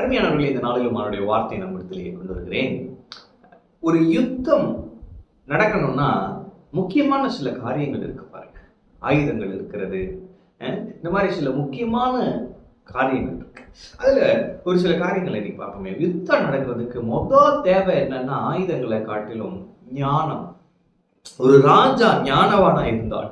அருமையானவர்களே இந்த நாளிலும் அவருடைய வார்த்தை நம்மிடத்திலேயே கொண்டு வருகிறேன். ஒரு யுத்தம் நடக்கணும்னா முக்கியமான சில காரியங்கள் இருக்கு பாருங்க. ஆயுதங்கள் இருக்கிறது இந்த மாதிரி சில முக்கியமான காரியங்கள் இருக்கு. அதுல ஒரு சில காரியங்களை இன்னைக்கு பார்ப்போமே. யுத்தம் நடக்கிறதுக்கு மொதல் தேவை என்னன்னா ஆயுதங்களை காட்டிலும் ஞானம். ஒரு ராஜா ஞானவானா இருந்தால்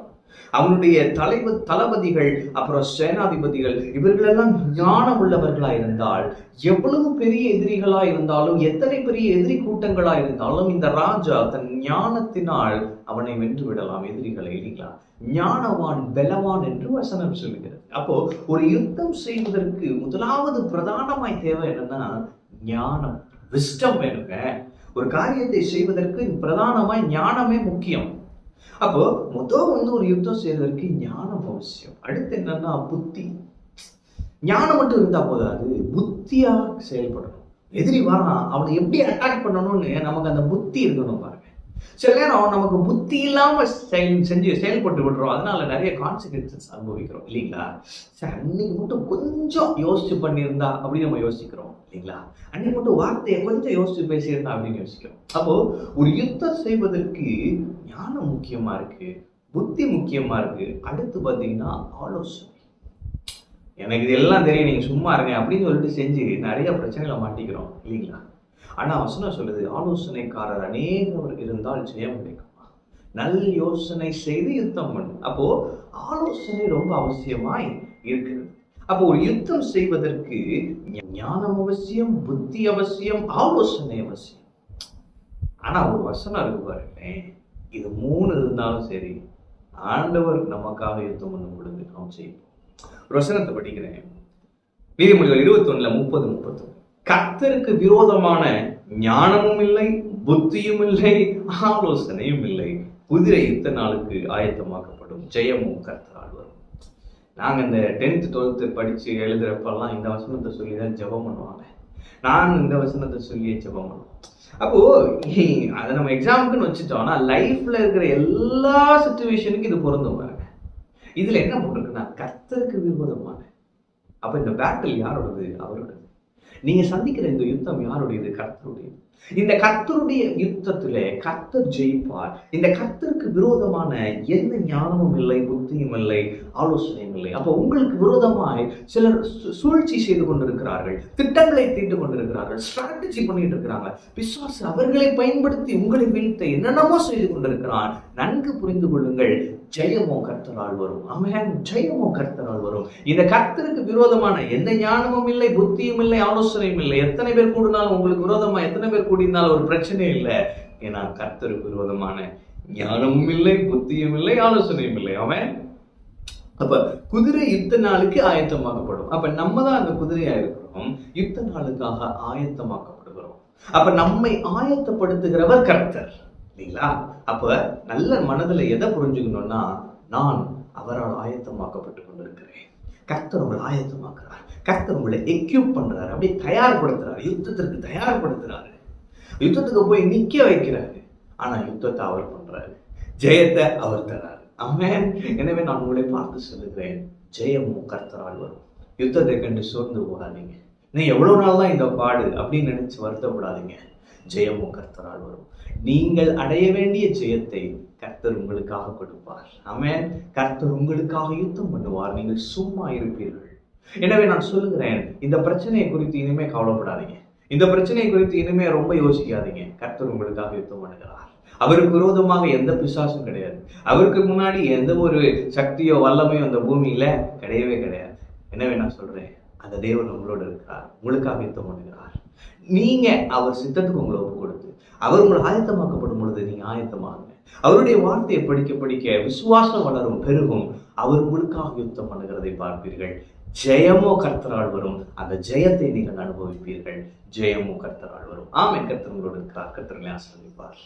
அவனுடைய தலைவ தளபதிகள் அப்புறம் சேனாதிபதிகள் இவர்களெல்லாம் ஞானம் உள்ளவர்களா இருந்தால் எவ்வளவு பெரிய எதிரிகளா இருந்தாலும் எத்தனை பெரிய எதிரி கூட்டங்களா இருந்தாலும் இந்த ராஜா தன் ஞானத்தினால் அவனை வென்று விடலாம் எதிரிகளை இல்லைங்களா ஞானவான் பலவான் என்று வசனம் சொல்லுகிறது. அப்போ ஒரு யுத்தம் செய்வதற்கு முதலாவது பிரதானமாய் தேவை என்னன்னா ஞானம் விஸ்டம் வேணுங்க. ஒரு காரியத்தை செய்வதற்கு பிரதானமாய் ஞானமே முக்கியம். அப்போ முதல் வந்து ஒரு யுத்தம் செய்வதற்கு ஞானம் அவசியம். அடுத்து என்னன்னா புத்தி. ஞானம் மட்டும் இருந்தா போதாது. புத்தியா செயல்படணும். எதிரி வரான் அவனை எப்படி அட்டாக் பண்ணணும்னு நமக்கு அந்த புத்தி இருக்கணும் பாருங்க. சில நேரம் நமக்கு புத்தி இல்லாம செயல் செஞ்சு செயல்பட்டு விடுறோம். அதனால நிறைய கான்சிக்வன்சஸ் அனுபவிக்கிறோம். இல்லைங்களா? சார் அன்னைக்கு மட்டும் கொஞ்சம் யோசிச்சு பண்ணியிருந்தா அப்படின்னு நம்ம யோசிக்கிறோம். இல்லைங்களா? அன்னைக்கு மட்டும் வார்த்தையை கொஞ்சம் யோசிச்சு பேசியிருந்தா அப்படின்னு யோசிக்கிறோம். அப்போ ஒரு யுத்தம் செய்வதற்கு ஞானம் முக்கியமா இருக்கு புத்தி முக்கியமா இருக்கு. அடுத்து பார்த்தீங்கன்னா ஆலோசனை. எனக்கு இது எல்லாம் தெரியும் நீங்க சும்மா இருங்க அப்படின்னு சொல்லிட்டு செஞ்சு நிறைய பிரச்சனைகளை மாட்டிக்கிறோம் இல்லைங்களா? ஆனா வசனம் சொல்லுது ஆலோசனைக்காரர் அநேகவர் இருந்தால் ஜெயம் கிடைக்குமா? நல் யோசனை செய்து யுத்தம் பண்ணு. அப்போ ஆலோசனை ரொம்ப அவசியமாய் இருக்கிறது. அப்போ ஒரு யுத்தம் செய்வதற்கு ஞானம் அவசியம் புத்தி அவசியம் ஆலோசனை அவசியம். ஆனா ஒரு வசனம் இருக்கு பாருங்களேன். இது மூணு இருந்தாலும் சரி ஆண்டவர் நமக்காக யுத்தம் பண்ணும் பொழுது நாம் செய்வோம் வசனத்தை படிக்கிறேன். நீதிமொழிகள் இருபத்தி ஒண்ணுல முப்பது முப்பத்தொன்னு. கர்த்தருக்கு விரோதமான ஞானமும் இல்லை புத்தியும் இல்லை ஆலோசனையும் இல்லை. குதிரை யுத்த நாளுக்கு ஆயத்தமாக்கப்படும் ஜெயமும் கர்த்தரால் வரும். நாங்கள் இந்த டென்த் டுவெல்த்து படித்து எழுதுறப்பெல்லாம் இந்த வசனத்தை சொல்லி தான் ஜெபம் பண்ணுவாங்க. நான் இந்த வசனத்தை சொல்லியே ஜெபம் அப்போ அதை நம்ம எக்ஸாமுக்குன்னு வச்சுட்டோம்னா லைஃப்ல இருக்கிற எல்லா சுச்சுவேஷனுக்கும் இது பொருந்தும் பாருங்க. இதுல என்ன போட்டிருக்குன்னா கர்த்தருக்கு விரோதமான. அப்ப இந்த பேட்டில் யாரோடது அவரோடது நீங்க சந்திக்கிற இந்த யுத்தம் யாருடையது? கர்த்தருடையது. இந்த கர்த்தருடைய யுத்தத்திலே கர்த்தர் ஜெயிப்பார். இந்த கர்த்தருக்கு விரோதமான எந்த ஞானமும் இல்லை புத்தியும் இல்லை ஆலோசனையும் இல்லை. அப்போ உங்களுக்கு விரோதமாய் சிலர் சூழ்ச்சி செய்து கொண்டிருக்கிறார்கள் திட்டங்களை தீட்டு கொண்டிருக்கிறார்கள் ஸ்ட்ராட்டஜி பண்ணிட்டு இருக்கிறாங்க. பிசாசு அவர்களை பயன்படுத்தி உங்களை வீழ்த்த என்னென்னமோ செய்து கொண்டிருக்கிறான். நன்கு புரிந்து கொள்ளுங்கள் ஜெயமோ கர்த்தரால் வரும். ஆமென் ஜெயமோ கர்த்தரால் வரும். இந்த கர்த்தருக்கு விரோதமான எந்த ஞானமும் இல்லை புத்தியும் இல்லை ஆலோசனையும் இல்லை. எத்தனை பேர் கூடினாலும் உங்களுக்கு விரோதமா எத்தனை பேர் கூடினால் ஒரு பிரச்சனை இல்லை. ஏன்னா கர்த்தருக்கு விரோதமான ஞானமும் இல்லை புத்தியும் இல்லை ஆலோசனையும் இல்லை. அவன் அப்ப குதிரை யுத்த நாளுக்கு ஆயத்தமாக்கப்படும் அப்ப நம்ம தான் அந்த குதிரையா இருக்கிறோம். யுத்த நாளுக்காக ஆயத்தமாக்கப்படுகிறோம். அப்ப நம்மை ஆயத்தப்படுத்துகிறவர் கர்த்தர். இல்லைங்களா? அப்ப நல்ல மனதுல எதை புரிஞ்சுக்கணும்னா நான் அவரால் ஆயத்தமாக்கப்பட்டு கொண்டிருக்கிறேன். கர்த்தர் உங்களை ஆயத்தமாக்குறார். கர்த்தர் உங்களை எக்யூப் பண்றாரு. அப்படியே தயார்படுத்துறாரு. யுத்தத்திற்கு தயார்படுத்துறாரு. யுத்தத்துக்கு போய் நிக்க வைக்கிறாரு. ஆனா யுத்தத்தை அவர் பண்றாரு. ஜெயத்தை அவர் தராரு. அவன் எனவே நான் உங்களை பார்த்து சொல்லுகிறேன். ஜெயமும் கர்த்தரால் வரும். யுத்தத்தை கண்டு சோர்ந்து போகாதீங்க. நீ எவ்வளவு நாள் தான் இந்த பாடு அப்படின்னு நினைச்சு வருத்தப்படாதீங்க. ஜெயமும் கர்த்தரால் வரும். நீங்கள் அடைய வேண்டிய ஜெயத்தை கர்த்தர் உங்களுக்காக கொடுப்பார். அவன் கர்த்தர் உங்களுக்காக யுத்தம் பண்ணுவார். நீங்கள் சும்மா இருப்பீர்கள். எனவே நான் சொல்லுகிறேன் இந்த பிரச்சனையை குறித்து இனிமே கவலைப்படாதீங்க. இந்த பிரச்சனையை குறித்து இனிமே ரொம்ப யோசிக்காதீங்க. கர்த்தர் உங்களுக்காக யுத்தம் பண்ணுகிறார். அவருக்கு விரோதமாக எந்த பிசாசும் கிடையாது. அவருக்கு முன்னாடி எந்த ஒரு சக்தியோ வல்லமையோ அந்த பூமியில கிடையவே கிடையாது. எனவே நான் சொல்றேன். அந்த தேவன் உங்களோட இருக்கிறார். உங்களுக்காக யுத்தம் பண்ணுகிறார். நீங்க அவர் சித்தத்துக்கு உங்களை ஒப்பு கொடுத்து அவர் உங்களை ஆயத்தமாக்கப்படும் பொழுது நீங்க ஆயத்தமாகுங்க. அவருடைய வார்த்தையை படிக்க படிக்க விசுவாசம் வளரும் பெருகும். அவர் உங்களுக்காக யுத்தம் பண்ணுகிறதை பார்ப்பீர்கள். ஜெயமோ கர்த்தரால் வரும். அந்த ஜெயத்தை நீங்கள் அனுபவிப்பீர்கள். ஜெயமோ கர்த்தரால் வரும். ஆமை கர்த்தர் உங்களோடு இருக்கிறார். கர்த்தர்களை ஆசிர்வதிப்பார்.